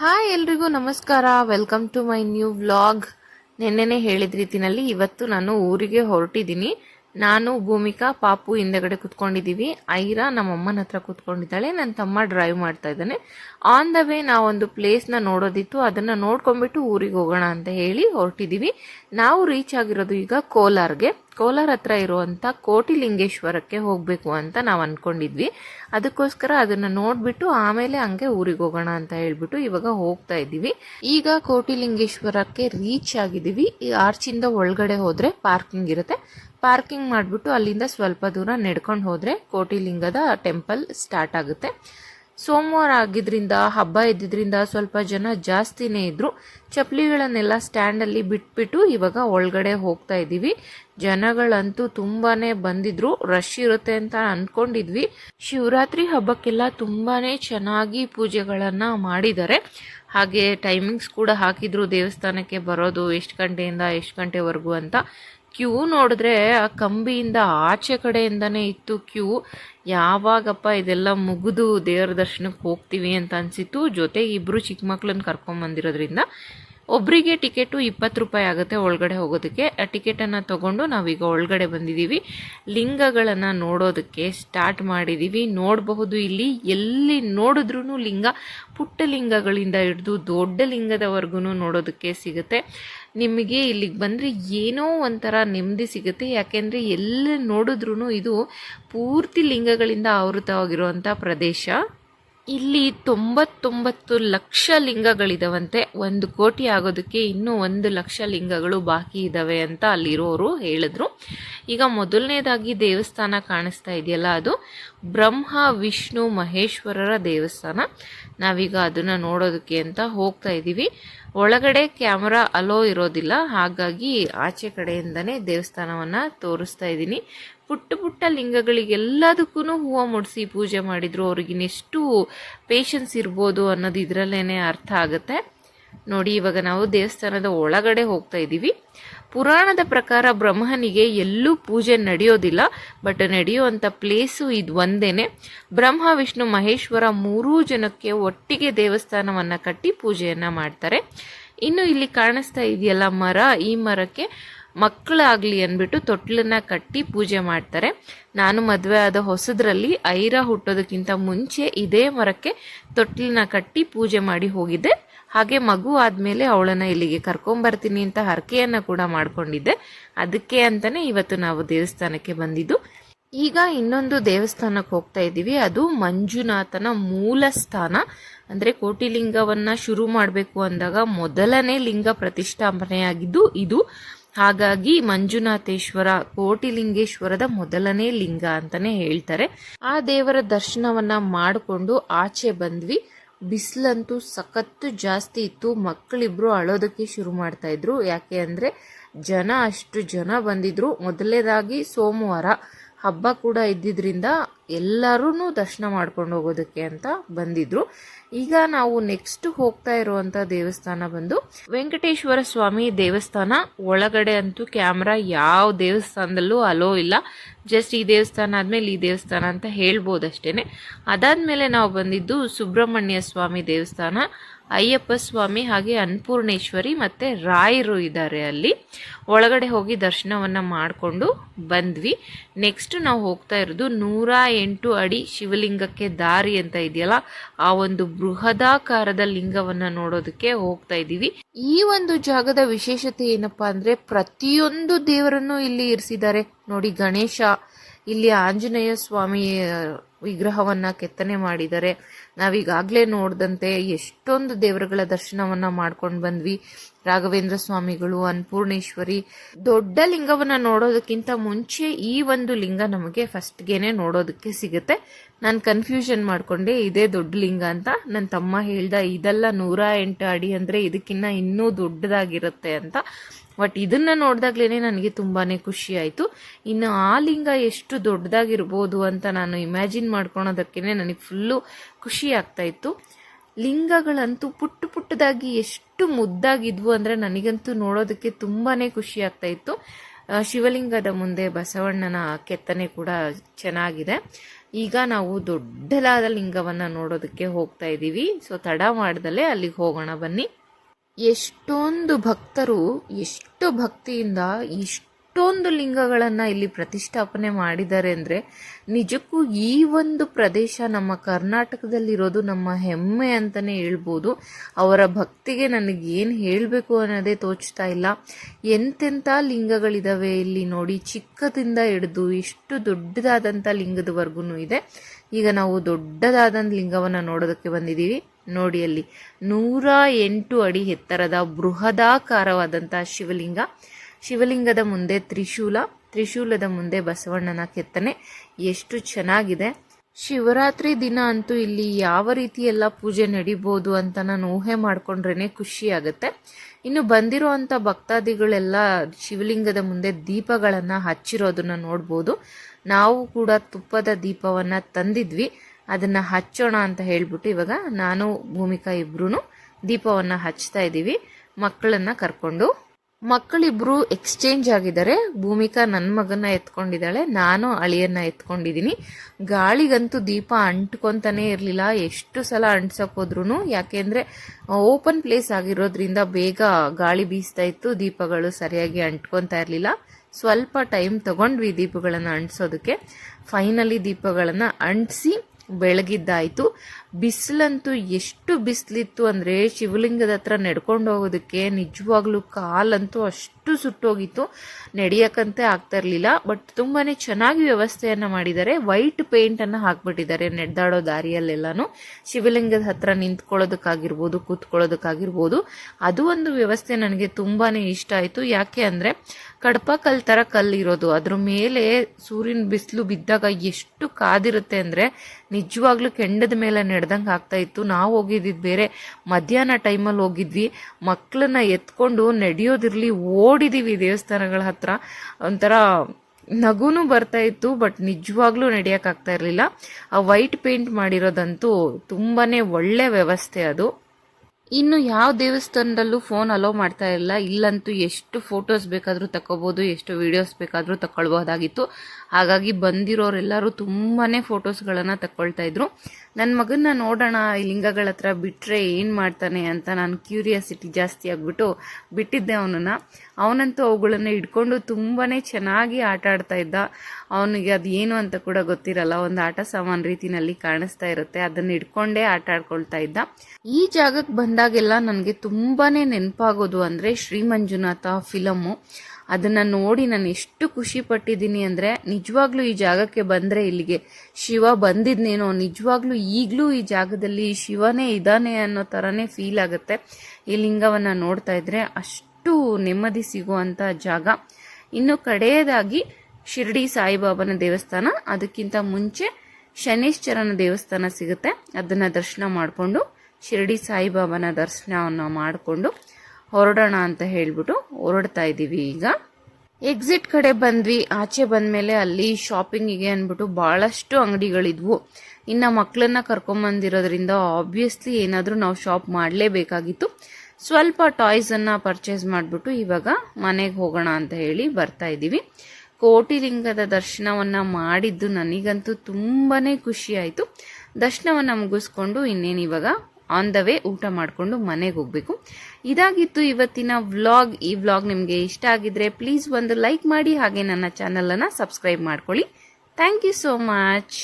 Hi ಎಲ್ರಿಗೂ ನಮಸ್ಕಾರ. Welcome to my new vlog ನಿನ್ನೆನೆ ಹೇಳಿದ ರೀತಿನಲ್ಲಿ ಇವತ್ತು ನಾನು ಊರಿಗೆ ಹೊರಟಿದ್ದೀನಿ. ನಾನು, ಭೂಮಿಕಾ, ಪಾಪು ಹಿಂದೆಗಡೆ ಕೂತ್ಕೊಂಡಿದ್ದೀವಿ. ಐರಾ ನಮ್ಮ ಅಮ್ಮನ ಹತ್ರ ಕುತ್ಕೊಂಡಿದ್ದಾಳೆ. ನನ್ನ ತಮ್ಮ ಡ್ರೈವ್ ಮಾಡ್ತಾ ಇದ್ದಾನೆ. ಆನ್ ದ ವೇ ನಾವೊಂದು ಪ್ಲೇಸ್ನ ನೋಡೋದಿತ್ತು. ಅದನ್ನ ನೋಡ್ಕೊಂಡ್ಬಿಟ್ಟು ಊರಿಗೆ ಹೋಗೋಣ ಅಂತ ಹೇಳಿ ಹೊರಟಿದ್ದೀವಿ. ನಾವು ರೀಚ್ ಆಗಿರೋದು ಈಗ ಕೋಲಾರ್ಗೆ. ಕೋಲಾರ ಹತ್ರ ಇರುವಂತ ಕೋಟಿಲಿಂಗೇಶ್ವರಕ್ಕೆ ಹೋಗಬೇಕು ಅಂತ ನಾವು ಅನ್ಕೊಂಡಿದ್ವಿ. ಅದಕ್ಕೋಸ್ಕರ ಅದನ್ನ ನೋಡ್ಬಿಟ್ಟು ಆಮೇಲೆ ಹಂಗೆ ಊರಿಗೆ ಹೋಗೋಣ ಅಂತ ಹೇಳ್ಬಿಟ್ಟು ಇವಾಗ ಹೋಗ್ತಾ ಇದ್ದೀವಿ. ಈಗ ಕೋಟಿಲಿಂಗೇಶ್ವರಕ್ಕೆ ರೀಚ್ ಆಗಿದ್ದೀವಿ. ಈ ಆರ್ಚಿಂದ ಒಳಗಡೆ ಹೋದರೆ ಪಾರ್ಕಿಂಗ್ ಇರುತ್ತೆ. ಪಾರ್ಕಿಂಗ್ ಮಾಡಿಬಿಟ್ಟು ಅಲ್ಲಿಂದ ಸ್ವಲ್ಪ ದೂರ ನಡ್ಕೊಂಡು ಹೋದರೆ ಕೋಟಿಲಿಂಗದ ಟೆಂಪಲ್ ಸ್ಟಾರ್ಟ್ ಆಗುತ್ತೆ. ಸೋಮವಾರ ಆಗಿದ್ರಿಂದ, ಹಬ್ಬ ಇದ್ದಿದ್ದರಿಂದ ಸ್ವಲ್ಪ ಜನ ಜಾಸ್ತಿನೇ ಇದ್ದರು ಚಪ್ಪಲಿಗಳನ್ನೆಲ್ಲ ಸ್ಟ್ಯಾಂಡಲ್ಲಿ ಬಿಟ್ಬಿಟ್ಟು ಇವಾಗ ಒಳಗಡೆ ಹೋಗ್ತಾ ಇದ್ದೀವಿ. ಜನಗಳಂತೂ ತುಂಬಾ ಬಂದಿದ್ರು. ರಶ್ ಇರುತ್ತೆ ಅಂತ ಅಂದ್ಕೊಂಡಿದ್ವಿ ಶಿವರಾತ್ರಿ ಹಬ್ಬಕ್ಕೆಲ್ಲ ತುಂಬಾ ಚೆನ್ನಾಗಿ ಪೂಜೆಗಳನ್ನು ಮಾಡಿದ್ದಾರೆ. ಹಾಗೆ ಟೈಮಿಂಗ್ಸ್ ಕೂಡ ಹಾಕಿದ್ರು ದೇವಸ್ಥಾನಕ್ಕೆ ಬರೋದು, ಎಷ್ಟು ಗಂಟೆಯಿಂದ ಎಷ್ಟು ಗಂಟೆವರೆಗೂ ಅಂತ. ಕ್ಯೂ ನೋಡಿದ್ರೆ ಆ ಕಂಬಿಯಿಂದ ಆಚೆ ಕಡೆಯಿಂದನೇ ಇತ್ತು ಕ್ಯೂ. ಯಾವಾಗಪ್ಪ ಇದೆಲ್ಲ ಮುಗಿದು ದೇವರ ದರ್ಶನಕ್ಕೆ ಹೋಗ್ತೀವಿ ಅಂತ ಅನಿಸಿತ್ತು. ಜೊತೆಗೆ ಇಬ್ಬರು ಚಿಕ್ಕ ಮಕ್ಳನ್ನ ಕರ್ಕೊಂಬಂದಿರೋದ್ರಿಂದ ಒಬ್ಬರಿಗೆ ಟಿಕೆಟು ಇಪ್ಪತ್ತು ರೂಪಾಯಿ ಆಗುತ್ತೆ ಒಳಗಡೆ ಹೋಗೋದಕ್ಕೆ. ಆ ಟಿಕೆಟನ್ನು ತೊಗೊಂಡು ನಾವೀಗ ಒಳಗಡೆ ಬಂದಿದ್ದೀವಿ. ಲಿಂಗಗಳನ್ನು ನೋಡೋದಕ್ಕೆ ಸ್ಟಾರ್ಟ್ ಮಾಡಿದ್ದೀವಿ. ನೋಡಬಹುದು ಇಲ್ಲಿ. ಎಲ್ಲಿ ನೋಡಿದ್ರೂ ಲಿಂಗ, ಪುಟ್ಟ ಲಿಂಗಗಳಿಂದ ಹಿಡಿದು ದೊಡ್ಡ ಲಿಂಗದವರೆಗೂ ನೋಡೋದಕ್ಕೆ ಸಿಗುತ್ತೆ. ನಿಮಗೆ ಇಲ್ಲಿಗೆ ಬಂದರೆ ಏನೋ ಒಂಥರ ನೆಮ್ಮದಿ ಸಿಗುತ್ತೆ. ಯಾಕೆಂದರೆ ಎಲ್ಲಿ ನೋಡಿದ್ರೂ ಇದು ಪೂರ್ತಿ ಲಿಂಗಗಳಿಂದ ಆವೃತವಾಗಿರುವಂಥ ಪ್ರದೇಶ. ಇಲ್ಲಿ ತೊಂಬತ್ತೊಂಬತ್ತು ಲಕ್ಷ ಲಿಂಗಗಳಿದಾವಂತೆ. ಒಂದು ಕೋಟಿ ಆಗೋದಕ್ಕೆ ಇನ್ನೂ ಒಂದು ಲಕ್ಷ ಲಿಂಗಗಳು ಬಾಕಿ ಇದ್ದಾವೆ ಅಂತ ಅಲ್ಲಿರೋರು ಹೇಳಿದ್ರು. ಈಗ ಮೊದಲನೇದಾಗಿ ದೇವಸ್ಥಾನ ಕಾಣಿಸ್ತಾ ಇದೆಯಲ್ಲ, ಅದು ಬ್ರಹ್ಮ, ವಿಷ್ಣು, ಮಹೇಶ್ವರರ ದೇವಸ್ಥಾನ. ನಾವೀಗ ಅದನ್ನು ನೋಡೋದಕ್ಕೆ ಅಂತ ಹೋಗ್ತಾ ಇದ್ದೀವಿ ಒಳಗಡೆ ಕ್ಯಾಮ್ರಾ ಅಲೋ ಇರೋದಿಲ್ಲ, ಹಾಗಾಗಿ ಆಚೆ ಕಡೆಯಿಂದನೇ ದೇವಸ್ಥಾನವನ್ನು ತೋರಿಸ್ತಾ ಇದ್ದೀನಿ. ಪುಟ್ಟ ಪುಟ್ಟ ಲಿಂಗಗಳಿಗೆಲ್ಲದಕ್ಕೂ ಹೂವು ಮುಡಿಸಿ ಪೂಜೆ ಮಾಡಿದ್ರು ಅವ್ರಿಗಿನ್ನೆಷ್ಟು ಪೇಷನ್ಸ್ ಇರ್ಬೋದು ಅನ್ನೋದು ಇದರಲ್ಲೇ ಅರ್ಥ ಆಗುತ್ತೆ. ನೋಡಿ, ಇವಾಗ ನಾವು ದೇವಸ್ಥಾನದ ಒಳಗಡೆ ಹೋಗ್ತಾ ಇದ್ದೀವಿ. ಪುರಾಣದ ಪ್ರಕಾರ ಬ್ರಹ್ಮನಿಗೆ ಎಲ್ಲೂ ಪೂಜೆ ನಡೆಯೋದಿಲ್ಲ, ಬಟ್ ನಡೆಯುವಂಥ ಪ್ಲೇಸು ಇದು ಒಂದೇನೆ. ಬ್ರಹ್ಮ, ವಿಷ್ಣು, ಮಹೇಶ್ವರ ಮೂರೂ ಜನಕ್ಕೆ ಒಟ್ಟಿಗೆ ದೇವಸ್ಥಾನವನ್ನು ಕಟ್ಟಿ ಪೂಜೆಯನ್ನು ಮಾಡ್ತಾರೆ. ಇನ್ನು ಇಲ್ಲಿ ಕಾಣಿಸ್ತಾ ಇದೆಯಲ್ಲ ಮರ, ಈ ಮರಕ್ಕೆ ಮಕ್ಕಳಾಗಲಿ ಅಂದ್ಬಿಟ್ಟು ತೊಟ್ಲನ್ನ ಕಟ್ಟಿ ಪೂಜೆ ಮಾಡ್ತಾರೆ. ನಾನು ಮದುವೆ ಆದ ಹೊಸದ್ರಲ್ಲಿ ಐರ ಹುಟ್ಟೋದಕ್ಕಿಂತ ಮುಂಚೆ ಇದೇ ಮರಕ್ಕೆ ತೊಟ್ಲನ್ನ ಕಟ್ಟಿ ಪೂಜೆ ಮಾಡಿ ಹೋಗಿದ್ದೆ. ಹಾಗೆ ಮಗು ಆದ್ಮೇಲೆ ಅವಳನ್ನ ಇಲ್ಲಿಗೆ ಕರ್ಕೊಂಬರ್ತೀನಿ ಅಂತ ಹರಕೆಯನ್ನ ಕೂಡ ಮಾಡ್ಕೊಂಡಿದ್ದೆ. ಅದಕ್ಕೆ ಅಂತಾನೆ ಇವತ್ತು ನಾವು ದೇವಸ್ಥಾನಕ್ಕೆ ಬಂದಿದ್ದು. ಈಗ ಇನ್ನೊಂದು ದೇವಸ್ಥಾನಕ್ಕೆ ಹೋಗ್ತಾ ಇದ್ದೀವಿ. ಅದು ಮಂಜುನಾಥನ ಮೂಲ ಸ್ಥಾನ. ಅಂದ್ರೆ ಕೋಟಿಲಿಂಗವನ್ನ ಶುರು ಮಾಡಬೇಕು ಅಂದಾಗ ಮೊದಲನೇ ಲಿಂಗ ಪ್ರತಿಷ್ಠಾಪನೆಯಾಗಿದ್ದು ಇದು. ಹಾಗಾಗಿ ಮಂಜುನಾಥೇಶ್ವರ ಕೋಟಿಲಿಂಗೇಶ್ವರದ ಮೊದಲನೇ ಲಿಂಗ ಅಂತಾನೆ ಹೇಳ್ತಾರೆ. ಆ ದೇವರ ದರ್ಶನವನ್ನ ಮಾಡಿಕೊಂಡು ಆಚೆ ಬಂದ್ವಿ. ಬಿಸಿಲಂತೂ ಸಖತ್ತು ಜಾಸ್ತಿ ಇತ್ತು. ಮಕ್ಕಳಿಬ್ರು ಅಳೋದಕ್ಕೆ ಶುರು ಮಾಡ್ತಾ ಇದ್ರು. ಯಾಕೆ ಅಂದರೆ ಜನ ಅಷ್ಟು ಜನ ಬಂದಿದ್ರು. ಮೊದಲನೇದಾಗಿ ಸೋಮವಾರ ಹಬ್ಬ ಕೂಡ ಇದ್ದಿದ್ರಿಂದ ಎಲ್ಲರೂ ದರ್ಶನ ಮಾಡ್ಕೊಂಡು ಹೋಗೋದಕ್ಕೆ ಅಂತ ಬಂದಿದ್ರು. ಈಗ ನಾವು ನೆಕ್ಸ್ಟ್ ಹೋಗ್ತಾ ಇರುವಂತ ದೇವಸ್ಥಾನ ಬಂದು ವೆಂಕಟೇಶ್ವರ ಸ್ವಾಮಿ ದೇವಸ್ಥಾನ. ಒಳಗಡೆ ಅಂತೂ ಕ್ಯಾಮ್ರಾ ಯಾವ ದೇವಸ್ಥಾನದಲ್ಲೂ ಅಲೋ ಇಲ್ಲ. ಜಸ್ಟ್ ಈ ದೇವಸ್ಥಾನ ಆದ್ಮೇಲೆ ಈ ದೇವಸ್ಥಾನ ಅಂತ ಹೇಳ್ಬೋದಷ್ಟೇನೆ. ಅದಾದ್ಮೇಲೆ ನಾವು ಬಂದಿದ್ದು ಸುಬ್ರಹ್ಮಣ್ಯ ಸ್ವಾಮಿ ದೇವಸ್ಥಾನ. ಅಯ್ಯಪ್ಪ ಸ್ವಾಮಿ ಹಾಗೆ ಅನ್ನಪೂರ್ಣೇಶ್ವರಿ ಮತ್ತು ರಾಯರು ಇದ್ದಾರೆ ಅಲ್ಲಿ. ಒಳಗಡೆ ಹೋಗಿ ದರ್ಶನವನ್ನು ಮಾಡಿಕೊಂಡು ಬಂದ್ವಿ. ನೆಕ್ಸ್ಟ್ ನಾವು ಹೋಗ್ತಾ ಇರೋದು ನೂರ ಎಂಟು ಅಡಿ ಶಿವಲಿಂಗಕ್ಕೆ ದಾರಿ ಅಂತ ಇದೆಯಲ್ಲ, ಆ ಒಂದು ಬೃಹದಾಕಾರದ ಲಿಂಗವನ್ನು ನೋಡೋದಕ್ಕೆ ಹೋಗ್ತಾ ಇದ್ದೀವಿ ಈ ಒಂದು ಜಾಗದ ವಿಶೇಷತೆ ಏನಪ್ಪಾ ಅಂದರೆ ಪ್ರತಿಯೊಂದು ದೇವರನ್ನು ಇಲ್ಲಿ ಇರಿಸಿದ್ದಾರೆ. ನೋಡಿ ಗಣೇಶ ಇಲ್ಲಿ ಆಂಜನೇಯ ಸ್ವಾಮಿ ವಿಗ್ರಹವನ್ನ ಕೆತ್ತನೆ ಮಾಡಿದ್ದಾರೆ ನಾವೀಗಾಗಲೇ ನೋಡಿದಂತೆ ಎಷ್ಟೊಂದು ದೇವರುಗಳ ದರ್ಶನವನ್ನ ಮಾಡ್ಕೊಂಡು ಬಂದ್ವಿ. ರಾಘವೇಂದ್ರ ಸ್ವಾಮಿಗಳು, ಅನ್ನಪೂರ್ಣೇಶ್ವರಿ, ದೊಡ್ಡ ಲಿಂಗವನ್ನ ನೋಡೋದಕ್ಕಿಂತ ಮುಂಚೆ ಈ ಒಂದು ಲಿಂಗ ನಮಗೆ ಫಸ್ಟ್ಗೆನೆ ನೋಡೋದಕ್ಕೆ ಸಿಗುತ್ತೆ. ನಾನು ಕನ್ಫ್ಯೂಷನ್ ಮಾಡ್ಕೊಂಡೆ, ಇದೇ ದೊಡ್ಡ ಲಿಂಗ ಅಂತ. ನನ್ನ ತಮ್ಮ ಹೇಳ್ದ, ಇದೆಲ್ಲ ನೂರ ಎಂಟು ಅಡಿ ಅಂದ್ರೆ ಇದಕ್ಕಿನ್ನ ಇನ್ನೂ ದೊಡ್ಡದಾಗಿರುತ್ತೆ ಅಂತ. ಬಟ್ ಇದನ್ನ ನೋಡಿದಾಗ್ಲೇನೆ ನನಗೆ ತುಂಬಾನೇ ಖುಷಿ ಆಯಿತು. ಇನ್ನು ಆ ಲಿಂಗ ಎಷ್ಟು ದೊಡ್ಡದಾಗಿರ್ಬೋದು ಅಂತ ನಾನು ಇಮ್ಯಾಜಿನ್ ಮಾಡ್ಕೊಳೋದಕ್ಕೇನೆ ನನಗೆ ಫುಲ್ಲು ಖುಷಿ ಆಗ್ತಾ ಇತ್ತು. ಲಿಂಗಗಳಂತೂ ಪುಟ್ಟ ಪುಟ್ಟದಾಗಿ ಎಷ್ಟು ಮುದ್ದಾಗಿದ್ವು ಅಂದ್ರೆ ನನಗಂತೂ ನೋಡೋದಕ್ಕೆ ತುಂಬಾನೇ ಖುಷಿ ಆಗ್ತಾ ಇತ್ತು. ಶಿವಲಿಂಗದ ಮುಂದೆ ಬಸವಣ್ಣನ ಕೆತ್ತನೆ ಕೂಡ ಚೆನ್ನಾಗಿದೆ. ಈಗ ನಾವು ದೊಡ್ಡದಾದ ಲಿಂಗವನ್ನ ನೋಡೋದಕ್ಕೆ ಹೋಗ್ತಾ ಇದ್ದೀವಿ ಸೊ ತಡ ಮಾಡ್ದಲೇ ಅಲ್ಲಿಗೆ ಹೋಗೋಣ ಬನ್ನಿ. ಎಷ್ಟೊಂದು ಭಕ್ತರು, ಎಷ್ಟು ಭಕ್ತಿಯಿಂದ ಇಷ್ಟೊಂದು ಲಿಂಗಗಳನ್ನು ಇಲ್ಲಿ ಪ್ರತಿಷ್ಠಾಪನೆ ಮಾಡಿದ್ದಾರೆ ಅಂದರೆ ನಿಜಕ್ಕೂ ಈ ಒಂದು ಪ್ರದೇಶ ನಮ್ಮ ಕರ್ನಾಟಕದಲ್ಲಿರೋದು ನಮ್ಮ ಹೆಮ್ಮೆ ಅಂತಲೇ ಹೇಳ್ಬೋದು. ಅವರ ಭಕ್ತಿಗೆ ನನಗೆ ಏನು ಹೇಳಬೇಕು ಅನ್ನೋದೇ ತೋಚ್ತಾ ಇಲ್ಲ. ಎಂತೆಂಥ ಲಿಂಗಗಳಿದಾವೆ ಇಲ್ಲಿ ನೋಡಿ. ಚಿಕ್ಕದಿಂದ ಹಿಡಿದು ಇಷ್ಟು ದೊಡ್ಡದಾದಂಥ ಲಿಂಗದವರೆಗೂ ಇದೆ. ಈಗ ನಾವು ದೊಡ್ಡದಾದಂಥ ಲಿಂಗವನ್ನು ನೋಡೋದಕ್ಕೆ ಬಂದಿದ್ದೀವಿ ನೋಡಿ ಅಲ್ಲಿ. ನೂರ ಎಂಟು ಅಡಿ ಎತ್ತರದ ಬೃಹದಾಕಾರವಾದಂಥ ಶಿವಲಿಂಗ. ಶಿವಲಿಂಗದ ಮುಂದೆ ತ್ರಿಶೂಲ, ತ್ರಿಶೂಲದ ಮುಂದೆ ಬಸವಣ್ಣನ ಕೆತ್ತನೆ. ಎಷ್ಟು ಚೆನ್ನಾಗಿದೆ. ಶಿವರಾತ್ರಿ ದಿನ ಅಂತೂ ಇಲ್ಲಿ ಯಾವ ರೀತಿ ಎಲ್ಲ ಪೂಜೆ ನಡಿಬೋದು ಅಂತ ನಾನು ಊಹೆ ಮಾಡ್ಕೊಂಡ್ರೇನೆ ಖುಷಿ ಆಗುತ್ತೆ. ಇನ್ನು ಬಂದಿರೋ ಭಕ್ತಾದಿಗಳೆಲ್ಲ ಶಿವಲಿಂಗದ ಮುಂದೆ ದೀಪಗಳನ್ನ ಹಚ್ಚಿರೋದನ್ನ ನೋಡ್ಬೋದು. ನಾವು ಕೂಡ ತುಪ್ಪದ ದೀಪವನ್ನ ತಂದಿದ್ವಿ. ಅದನ್ನ ಹಚ್ಚೋಣ ಅಂತ ಹೇಳ್ಬಿಟ್ಟು ಇವಾಗ ನಾನು, ಭೂಮಿಕಾ ಇಬ್ರು ದೀಪವನ್ನ ಹಚ್ತಾ ಇದ್ದೀವಿ. ಮಕ್ಕಳನ್ನ ಕರ್ಕೊಂಡು. ಮಕ್ಕಳಿಬ್ರು ಎಕ್ಸ್ಚೇಂಜ್ ಆಗಿದ್ದಾರೆ. ಭೂಮಿಕಾ ನನ್ನ ಮಗನ ಎತ್ಕೊಂಡಿದ್ದಾಳೆ. ನಾನು ಅಳಿಯನ್ನ ಎತ್ಕೊಂಡಿದ್ದೀನಿ. ಗಾಳಿಗಂತೂ ದೀಪ ಅಂಟ್ಕೊಂತಾನೆ ಇರಲಿಲ್ಲ. ಎಷ್ಟು ಸಲ ಅಂಟ್ಸಕ್ ಯಾಕೆಂದರೆ ಯಾಕೆಂದ್ರೆ ಓಪನ್ ಪ್ಲೇಸ್ ಆಗಿರೋದ್ರಿಂದ ಬೇಗ ಗಾಳಿ ಬೀಸ್ತಾ ಇತ್ತು. ದೀಪಗಳು ಸರಿಯಾಗಿ ಅಂಟ್ಕೊಂತಾ ಇರಲಿಲ್ಲ. ಸ್ವಲ್ಪ ಟೈಮ್ ತಗೊಂಡ್ವಿ ದೀಪಗಳನ್ನು ಅಂಟಿಸೋದಕ್ಕೆ. ಫೈನಲಿ ದೀಪಗಳನ್ನು ಅಂಟಿಸಿ ಬೆಳಗಿದ್ದಾಯ್ತು. ಬಿಸಿಲಂತೂ ಎಷ್ಟು ಬಿಸಿಲಿತ್ತು ಅಂದರೆ ಶಿವಲಿಂಗದ ಹತ್ರ ನಡ್ಕೊಂಡು ಹೋಗೋದಕ್ಕೆ ನಿಜವಾಗ್ಲೂ ಕಾಲಂತೂ ಅಷ್ಟು ಸುಟ್ಟೋಗಿತ್ತು. ನಡೆಯಕ್ಕಂತೆ ಆಗ್ತಾ ಇರಲಿಲ್ಲ ಬಟ್ ತುಂಬಾ ಚೆನ್ನಾಗಿ ವ್ಯವಸ್ಥೆಯನ್ನು ಮಾಡಿದ್ದಾರೆ. ವೈಟ್ ಪೇಂಟನ್ನು ಹಾಕ್ಬಿಟ್ಟಿದ್ದಾರೆ ನಡೆದಾಡೋ ದಾರಿಯಲ್ಲೆಲ್ಲಾನು. ಶಿವಲಿಂಗದ ಹತ್ರ ನಿಂತ್ಕೊಳ್ಳೋದಕ್ಕಾಗಿರ್ಬೋದು, ಕೂತ್ಕೊಳ್ಳೋದಕ್ಕಾಗಿರ್ಬೋದು. ಅದು ಒಂದು ವ್ಯವಸ್ಥೆ ನನಗೆ ತುಂಬಾ ಇಷ್ಟ ಆಯಿತು. ಯಾಕೆ ಅಂದರೆ ಕಡಪ ಕಲ್ ಥರ ಕಲ್ಲಿರೋದು ಅದ್ರ ಮೇಲೆ ಸೂರ್ಯನ ಬಿಸಿಲು ಬಿದ್ದಾಗ ಎಷ್ಟು ಕಾದಿರುತ್ತೆ ಅಂದರೆ ನಿಜವಾಗ್ಲೂ ಕೆಂಡದ ಮೇಲೆ ನಡೆದಂಗೆ ಆಗ್ತಾ ಇತ್ತು. ನಾವು ಹೋಗಿದ್ದಿದ್ದು ಬೇರೆ. ಮಧ್ಯಾಹ್ನ ಟೈಮಲ್ಲಿ ಹೋಗಿದ್ವಿ. ಮಕ್ಕಳನ್ನ ಎತ್ಕೊಂಡು ನಡೆಯೋದಿರಲಿ, ಓಡಿದೀವಿ ದೇವಸ್ಥಾನಗಳ ಹತ್ರ. ಒಂಥರ ನಗುನು ಬರ್ತಾ ಇತ್ತು, ಬಟ್ ನಿಜವಾಗ್ಲೂ ನಡೆಯೋಕ್ಕಾಗ್ತಾ ಇರ್ಲಿಲ್ಲ. ಆ ವೈಟ್ ಪೇಂಟ್ ಮಾಡಿರೋದಂತೂ ತುಂಬಾನೇ ಒಳ್ಳೆ ವ್ಯವಸ್ಥೆ ಅದು. ಇನ್ನು ಯಾವ ದೇವಸ್ಥಾನದಲ್ಲೂ ಫೋನ್ ಅಲೋ ಮಾಡ್ತಾ ಇರಲಿಲ್ಲ ಇಲ್ಲಂತೂ ಎಷ್ಟು ಫೋಟೋಸ್ ಬೇಕಾದರೂ ತಗೋಬೋದು ಎಷ್ಟು ವಿಡಿಯೋಸ್ ಬೇಕಾದರೂ ತಗೊಳ್ಬಹುದಾಗಿತ್ತು ಹಾಗಾಗಿ ಬಂದಿರೋರೆಲ್ಲರೂ ತುಂಬಾನೇ ಫೋಟೋಸ್ಗಳನ್ನು ತಗೊಳ್ತಾ ಇದ್ರು. ನನ್ನ ಮಗನ್ನ ನೋಡೋಣ, ಈ ಲಿಂಗಗಳ ಹತ್ರ ಬಿಟ್ಟರೆ ಏನು ಮಾಡ್ತಾನೆ ಅಂತ ನಾನು ಕ್ಯೂರಿಯಾಸಿಟಿ ಜಾಸ್ತಿ ಆಗ್ಬಿಟ್ಟು ಬಿಟ್ಟಿದ್ದೆ ಅವನನ್ನು. ಅವನಂತೂ ಅವುಗಳನ್ನು ಹಿಡ್ಕೊಂಡು ತುಂಬಾ ಚೆನ್ನಾಗಿ ಆಟ ಆಡ್ತಾ ಇದ್ದ. ಅವನಿಗೆ ಅದು ಏನು ಅಂತ ಕೂಡ ಗೊತ್ತಿರಲ್ಲ. ಒಂದು ಆಟ ಸಾಮಾನು ರೀತಿನಲ್ಲಿ ಕಾಣಿಸ್ತಾ ಇರುತ್ತೆ. ಅದನ್ನು ಹಿಡ್ಕೊಂಡೇ ಆಟ ಆಡ್ಕೊಳ್ತಾ ಇದ್ದ. ಈ ಜಾಗಕ್ಕೆ ಬಂದಾಗೆಲ್ಲ ನನಗೆ ತುಂಬಾ ನೆನಪಾಗೋದು ಅಂದರೆ ಶ್ರೀ ಮಂಜುನಾಥ ಫಿಲಮು. ಅದನ್ನ ನೋಡಿ ನಾನು ಎಷ್ಟು ಖುಷಿ ಪಟ್ಟಿದ್ದೀನಿ ಅಂದ್ರೆ ನಿಜವಾಗ್ಲೂ ಈ ಜಾಗಕ್ಕೆ ಬಂದ್ರೆ ಇಲ್ಲಿಗೆ ಶಿವ ಬಂದಿದ್ನೇನೋ, ನಿಜವಾಗ್ಲೂ ಈಗಲೂ ಈ ಜಾಗದಲ್ಲಿ ಶಿವನೇ ಇದ್ದಾನೆ ಅನ್ನೋ ತರನೇ ಫೀಲ್ ಆಗುತ್ತೆ. ಈ ಲಿಂಗವನ್ನ ನೋಡ್ತಾ ಇದ್ರೆ ಅಷ್ಟು ನೆಮ್ಮದಿ ಸಿಗುವಂತ ಜಾಗ. ಇನ್ನು ಕಡೆಯದಾಗಿ ಶಿರಡಿ ಸಾಯಿಬಾಬನ ದೇವಸ್ಥಾನ, ಅದಕ್ಕಿಂತ ಮುಂಚೆ ಶನೇಶ್ವರನ ದೇವಸ್ಥಾನ ಸಿಗುತ್ತೆ. ಅದನ್ನ ದರ್ಶನ ಮಾಡಿಕೊಂಡು ಶಿರಡಿ ಸಾಯಿಬಾಬನ ದರ್ಶನವನ್ನು ಮಾಡಿಕೊಂಡು ಹೊರಡೋಣ ಅಂತ ಹೇಳಿಬಿಟ್ಟು ಹೊರಡ್ತಾ ಇದ್ದೀವಿ ಈಗ. ಎಕ್ಸಿಟ್ ಕಡೆ ಬಂದ್ವಿ. ಆಚೆ ಬಂದಮೇಲೆ ಅಲ್ಲಿ ಶಾಪಿಂಗಿಗೆ ಅಂದ್ಬಿಟ್ಟು ಬಹಳಷ್ಟು ಅಂಗಡಿಗಳಿದ್ವು. ಇನ್ನ ಮಕ್ಕಳನ್ನ ಕರ್ಕೊಂಬಂದಿರೋದ್ರಿಂದ ಆಬ್ವಿಯಸ್ಲಿ ಏನಾದರೂ ನಾವು ಶಾಪ್ ಮಾಡಲೇಬೇಕಾಗಿತ್ತು. ಸ್ವಲ್ಪ ಟಾಯ್ಸ್ ಅನ್ನ ಪರ್ಚೇಸ್ ಮಾಡಿಬಿಟ್ಟು ಇವಾಗ ಮನೆಗೆ ಹೋಗೋಣ ಅಂತ ಹೇಳಿ ಬರ್ತಾ ಇದ್ದೀವಿ ಕೋಟಿಲಿಂಗದ ದರ್ಶನವನ್ನ ಮಾಡಿದ್ದು ನನಗಂತೂ ತುಂಬಾನೇ ಖುಷಿ ಆಯ್ತು. ದರ್ಶನವನ್ನ ಮುಗಿಸ್ಕೊಂಡು ಇನ್ನೇನು ಇವಾಗ ಆನ್ ದ ವೇ ಊಟ ಮಾಡಿಕೊಂಡು ಮನೆಗೆ ಹೋಗ್ಬೇಕು. ಇದಾಗಿತ್ತು ಇವತ್ತಿನ ವ್ಲಾಗ್. ಈ ವ್ಲಾಗ್ ನಿಮಗೆ ಇಷ್ಟ ಆಗಿದ್ರೆ ಪ್ಲೀಸ್ ಒಂದು ಲೈಕ್ ಮಾಡಿ ಹಾಗೆ ನನ್ನ ಚಾನಲನ್ನು ಸಬ್ಸ್ಕ್ರೈಬ್ ಮಾಡ್ಕೊಳ್ಳಿ. Thank you so much